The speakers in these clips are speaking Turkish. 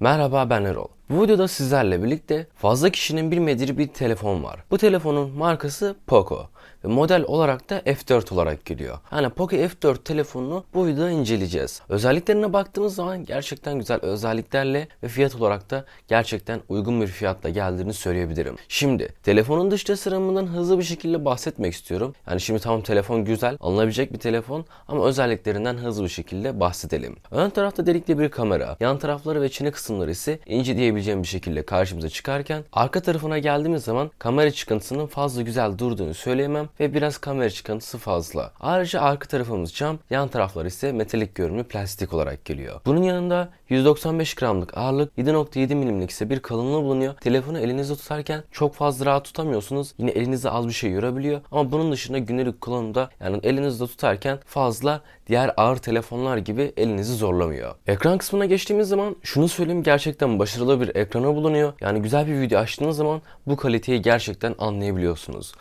Merhaba ben Erol. Bu videoda sizlerle birlikte fazla kişinin bilmediği bir telefon var. Bu telefonun markası Poco ve model olarak da F4 olarak geliyor. Yani Poco F4 telefonunu bu videoda inceleyeceğiz. Özelliklerine baktığımız zaman gerçekten güzel özelliklerle ve fiyat olarak da gerçekten uygun bir fiyatla geldiğini söyleyebilirim. Şimdi telefonun dış tasarımından hızlı bir şekilde bahsetmek istiyorum. Yani şimdi tamam telefon güzel, alınabilecek bir telefon ama özelliklerinden hızlı bir şekilde bahsedelim. Ön tarafta delikli bir kamera, yan tarafları ve çene kısımları ise ince diyebileceğim bir şekilde karşımıza çıkarken arka tarafına geldiğimiz zaman kamera çıkıntısının fazla güzel durduğunu söyleyemem ve biraz kamera çıkıntısı fazla. Ayrıca arka tarafımız cam, yan taraflar ise metalik görünümlü plastik olarak geliyor. Bunun yanında 195 gramlık ağırlık, 7.7 milimlik ise bir kalınlığı bulunuyor. Telefonu elinizde tutarken çok fazla rahat tutamıyorsunuz. Yine elinizde az bir şey yorabiliyor. Ama bunun dışında günlük kullanımda yani elinizde tutarken fazla diğer ağır telefonlar gibi elinizi zorlamıyor. Ekran kısmına geçtiğimiz zaman şunu söyleyeyim gerçekten başarılı bir ekranı bulunuyor. Yani güzel bir video açtığınız zaman bu kaliteyi gerçekten anlayabiliyorsunuz.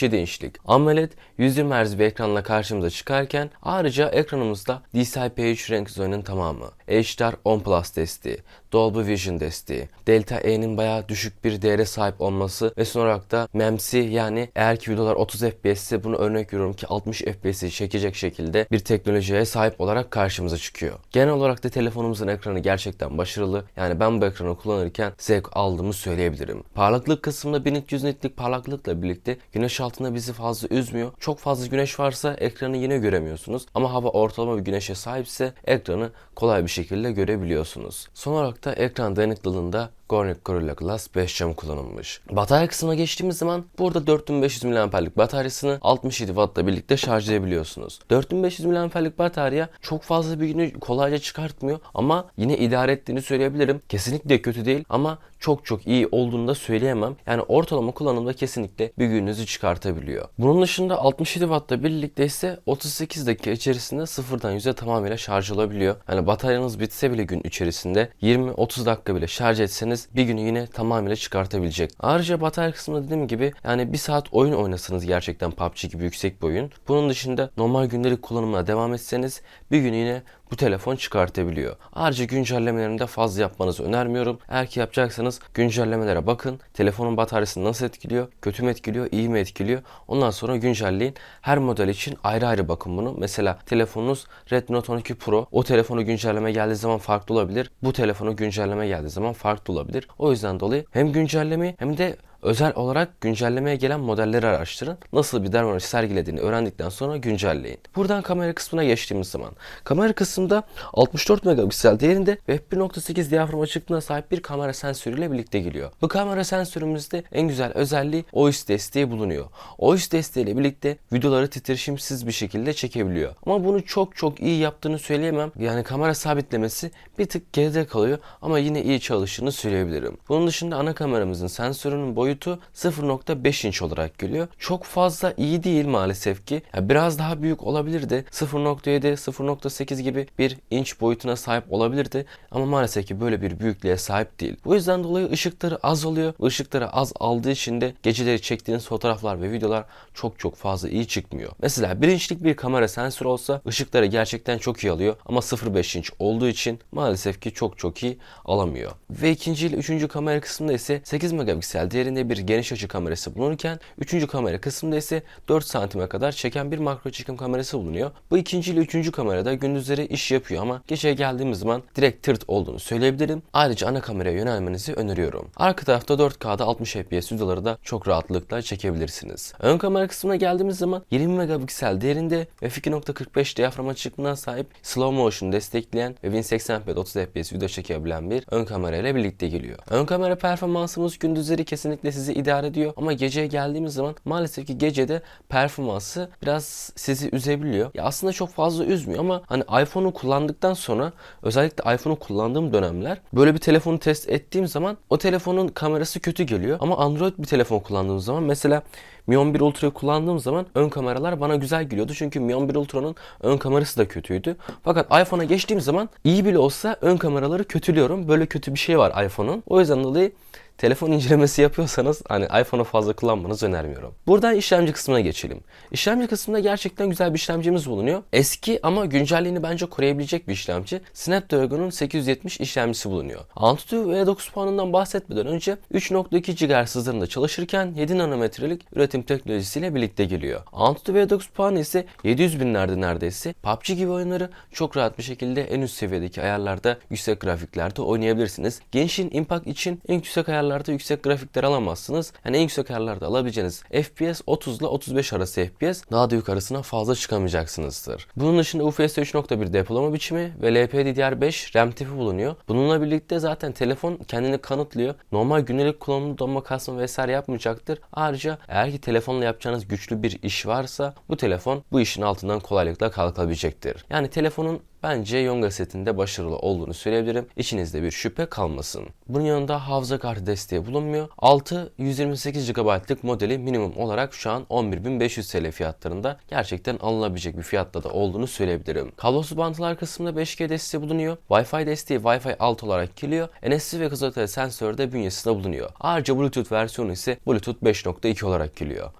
6.67 inçlik AMOLED 120 Hz bir ekranla karşımıza çıkarken ayrıca ekranımızda DCI-P3 renk zonunun tamamı, HDR 10 Plus desteği, Dolby Vision desteği, Delta E'nin bayağı düşük bir değere sahip olması ve son olarak da MEMS'i yani eğer ki videolar 30 FPS ise bunu örnek veriyorum ki 60 FPS'i çekecek şekilde bir teknolojiye sahip olarak karşımıza çıkıyor. Genel olarak da telefonumuzun ekranı gerçekten başarılı. Yani ben bu ekranı kullanırken zevk aldığımı söyleyebilirim. Parlaklık kısmında 1300 nitlik parlaklıkla birlikte güneş altında bizi fazla üzmüyor. Çok fazla güneş varsa ekranı yine göremiyorsunuz. Ama hava ortalama bir güneşe sahipse ekranı kolay bir şekilde görebiliyorsunuz. Son olarak da ekran dayanıklılığında Gornik Gorilla Glass 5 cam kullanılmış. Batarya kısmına geçtiğimiz zaman burada 4500 mAh'lik bataryasını 67 Watt'la birlikte şarj edebiliyorsunuz. 4500 mAh'lik batarya çok fazla bir günü kolayca çıkartmıyor ama yine idare ettiğini söyleyebilirim. Kesinlikle kötü değil ama çok çok iyi olduğunu da söyleyemem. Yani ortalama kullanımda kesinlikle bir gününüzü çıkartabiliyor. Bunun dışında 67 Watt'la birlikte ise 38 dakika içerisinde sıfırdan yüze tamamıyla şarj olabiliyor. Yani bataryanız bitse bile gün içerisinde 20-30 dakika bile şarj etseniz bir günü yine tamamıyla çıkartabilecek. Ayrıca batarya kısmında dediğim gibi yani bir saat oyun oynasanız gerçekten PUBG gibi yüksek bir oyun. Bunun dışında normal gündelik kullanımına devam etseniz bir gün yine bu telefon çıkartabiliyor. Ayrıca güncellemelerini de fazla yapmanızı önermiyorum. Eğer ki yapacaksanız güncellemelere bakın. Telefonun bataryasını nasıl etkiliyor? Kötü mü etkiliyor? iyi mi etkiliyor? Ondan sonra güncelleyin. Her model için ayrı ayrı bakın bunu. Mesela telefonunuz Redmi Note 12 Pro. O telefonu güncelleme geldiği zaman farklı olabilir. Bu telefonu güncelleme geldiği zaman farklı olabilir. O yüzden dolayı hem güncellemi hem de Özel olarak güncellemeye gelen modelleri araştırın. Nasıl bir davranış sergilediğini öğrendikten sonra güncelleyin. Buradan kamera kısmına geçtiğimiz zaman kamera kısmında 64 megapiksel değerinde ve f1.8 diyafram açıklığına sahip bir kamera sensörüyle birlikte geliyor. Bu kamera sensörümüzde en güzel özelliği OIS desteği bulunuyor. OIS desteğiyle birlikte videoları titreşimsiz bir şekilde çekebiliyor. Ama bunu çok çok iyi yaptığını söyleyemem. Yani kamera sabitlemesi bir tık geride kalıyor ama yine iyi çalıştığını söyleyebilirim. Bunun dışında ana kameramızın sensörünün boyu boyutu 0.5 inç olarak geliyor. Çok fazla iyi değil maalesef ki. Yani biraz daha büyük olabilirdi. 0.7, 0.8 gibi bir inç boyutuna sahip olabilirdi. Ama maalesef ki böyle bir büyüklüğe sahip değil. Bu yüzden dolayı ışıkları az oluyor. Işıkları az aldığı için de geceleri çektiğiniz fotoğraflar ve videolar çok çok fazla iyi çıkmıyor. Mesela 1 inçlik bir kamera sensör olsa ışıkları gerçekten çok iyi alıyor. Ama 0.5 inç olduğu için maalesef ki çok çok iyi alamıyor. Ve ikinci ile üçüncü kamera kısmında ise 8 megapiksel değerinde bir geniş açı kamerası bulunurken üçüncü kamera kısmında ise 4 santime kadar çeken bir makro çekim kamerası bulunuyor. Bu ikinci ile üçüncü kamerada gündüzleri iş yapıyor ama geceye geldiğimiz zaman direkt tırt olduğunu söyleyebilirim. Ayrıca ana kameraya yönelmenizi öneriyorum. Arka tarafta 4K'da 60 FPS videoları da çok rahatlıkla çekebilirsiniz. Ön kamera kısmına geldiğimiz zaman 20 megapiksel değerinde ve f2.45 diyafram açıklığına sahip slow motion destekleyen ve 1080p 30 FPS video çekebilen bir ön kamera ile birlikte geliyor. Ön kamera performansımız gündüzleri kesinlikle sizi idare ediyor ama geceye geldiğimiz zaman maalesef ki gecede performansı biraz sizi üzebiliyor. Ya aslında çok fazla üzmüyor ama hani iPhone'u kullandıktan sonra özellikle iPhone'u kullandığım dönemler böyle bir telefonu test ettiğim zaman o telefonun kamerası kötü geliyor ama Android bir telefon kullandığım zaman mesela Mi 11 Ultra'yı kullandığım zaman ön kameralar bana güzel geliyordu. Çünkü Mi 11 Ultra'nın ön kamerası da kötüydü. Fakat iPhone'a geçtiğim zaman iyi bile olsa ön kameraları kötülüyorum. Böyle kötü bir şey var iPhone'un. O yüzden dolayı telefon incelemesi yapıyorsanız hani iPhone'u fazla kullanmanızı önermiyorum. Buradan işlemci kısmına geçelim. İşlemci kısmında gerçekten güzel bir işlemcimiz bulunuyor. Eski ama güncelliğini bence koruyabilecek bir işlemci. Snapdragon'un 870 işlemcisi bulunuyor. Antutu V9 puanından bahsetmeden önce 3.2 GHz hızlarında çalışırken 7 nanometrelik üretim teknolojisiyle birlikte geliyor. Antutu V9 puanı ise 700 binlerde neredeyse. PUBG gibi oyunları çok rahat bir şekilde en üst seviyedeki ayarlarda yüksek grafiklerde oynayabilirsiniz. Genshin Impact için en yüksek ayarlarda yüksek grafikler alamazsınız. Yani en yüksek ayarlarda alabileceğiniz FPS 30 ile 35 arası FPS daha da yukarısına fazla çıkamayacaksınızdır. Bunun dışında UFS 3.1 depolama biçimi ve LPDDR5 RAM tipi bulunuyor. Bununla birlikte zaten telefon kendini kanıtlıyor. Normal günlük kullanımda donma kasma vesaire yapmayacaktır. Ayrıca eğer ki telefonla yapacağınız güçlü bir iş varsa bu telefon bu işin altından kolaylıkla kalkabilecektir. Yani telefonun Bence Yonga setinde başarılı olduğunu söyleyebilirim. İçinizde bir şüphe kalmasın. Bunun yanında hafıza kartı desteği bulunmuyor. 6 128 GB'lık modeli minimum olarak şu an 11.500 TL fiyatlarında gerçekten alınabilecek bir fiyatta da olduğunu söyleyebilirim. Kablosuz bağlantılar kısmında 5G desteği bulunuyor. Wi-Fi desteği Wi-Fi 6 olarak geliyor. NFC ve kızılöteli sensör de bünyesinde bulunuyor. Ayrıca Bluetooth versiyonu ise Bluetooth 5.2 olarak geliyor.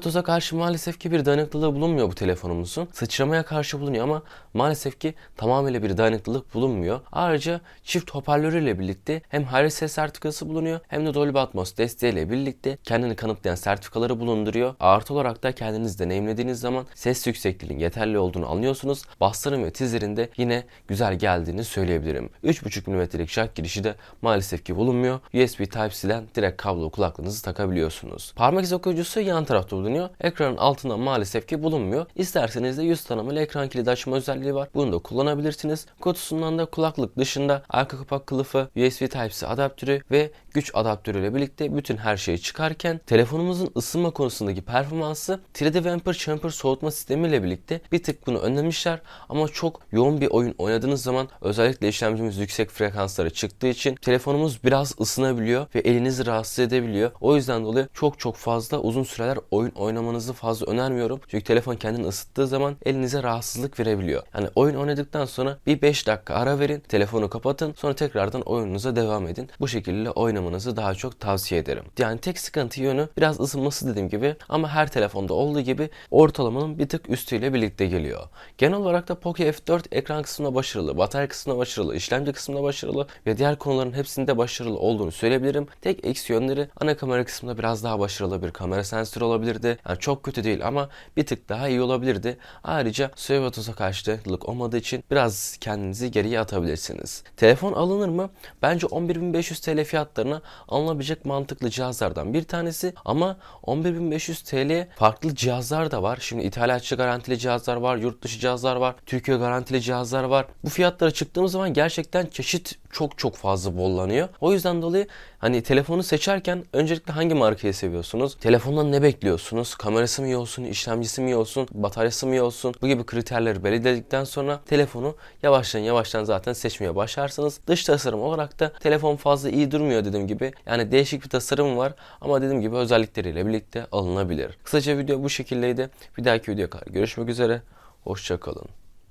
Toza karşı maalesef ki bir dayanıklılığı bulunmuyor bu telefonumuzun. Sıçramaya karşı bulunuyor ama maalesef ki tamamıyla bir dayanıklılık bulunmuyor. Ayrıca çift hoparlörüyle birlikte hem high ses sertifikası bulunuyor hem de Dolby Atmos desteğiyle birlikte kendini kanıtlayan sertifikaları bulunduruyor. Artı olarak da kendiniz deneyimlediğiniz zaman ses yüksekliğinin yeterli olduğunu anlıyorsunuz. Bastırım ve tizlerinde yine güzel geldiğini söyleyebilirim. 3.5 mm'lik jack girişi de maalesef ki bulunmuyor. USB Type-C'den direkt kablo kulaklığınızı takabiliyorsunuz. Parmak izi okuyucusu yan tarafta bulunuyor. Ekranın altında maalesef ki bulunmuyor. İsterseniz de yüz tanımalı ekran kilidi açma özelliği var. Bunu da kullanabilirsiniz. Kutusundan da kulaklık dışında arka kapak kılıfı, USB Type-C adaptörü ve güç adaptörüyle birlikte bütün her şeyi çıkarken telefonumuzun ısınma konusundaki performansı 3D Vapor Chamber soğutma sistemiyle birlikte bir tık bunu önlemişler ama çok yoğun bir oyun oynadığınız zaman özellikle işlemcimiz yüksek frekanslara çıktığı için telefonumuz biraz ısınabiliyor ve elinizi rahatsız edebiliyor. O yüzden dolayı çok çok fazla uzun süreler oyun oynamanızı fazla önermiyorum. Çünkü telefon kendini ısıttığı zaman elinize rahatsızlık verebiliyor. Yani oyun oynadıktan sonra bir 5 dakika ara verin, telefonu kapatın, sonra tekrardan oyununuza devam edin. Bu şekilde oynamanızı daha çok tavsiye ederim. Yani tek sıkıntı yönü biraz ısınması dediğim gibi ama her telefonda olduğu gibi ortalamanın bir tık üstüyle birlikte geliyor. Genel olarak da Poco F4 ekran kısmında başarılı, batarya kısmında başarılı, işlemci kısmında başarılı ve diğer konuların hepsinde başarılı olduğunu söyleyebilirim. Tek eksi yönleri ana kamera kısmında biraz daha başarılı bir kamera sensörü olabilirdi. Yani çok kötü değil ama bir tık daha iyi olabilirdi. Ayrıca suya ve toza karşı dayanıklılık olmadığı için biraz kendinizi geriye atabilirsiniz. Telefon alınır mı? Bence 11.500 TL fiyatlarına alınabilecek mantıklı cihazlardan bir tanesi ama 11.500 TL farklı cihazlar da var. Şimdi ithalatçı garantili cihazlar var, yurt dışı cihazlar var, Türkiye garantili cihazlar var. Bu fiyatlara çıktığımız zaman gerçekten çeşit çok çok fazla bollanıyor. O yüzden dolayı hani telefonu seçerken öncelikle hangi markayı seviyorsunuz? Telefondan ne bekliyorsunuz? Kamerası mı iyi olsun, işlemcisi mi iyi olsun, bataryası mı iyi olsun? Bu gibi kriterleri belirledikten sonra telefonu yavaştan yavaştan zaten seçmeye başlarsınız. Dış tasarım olarak da telefon fazla iyi durmuyor dediğim gibi. Yani değişik bir tasarım var ama dediğim gibi özellikleriyle birlikte alınabilir. Kısaca video bu şekildeydi. Bir dahaki videoya kadar görüşmek üzere. Hoşçakalın.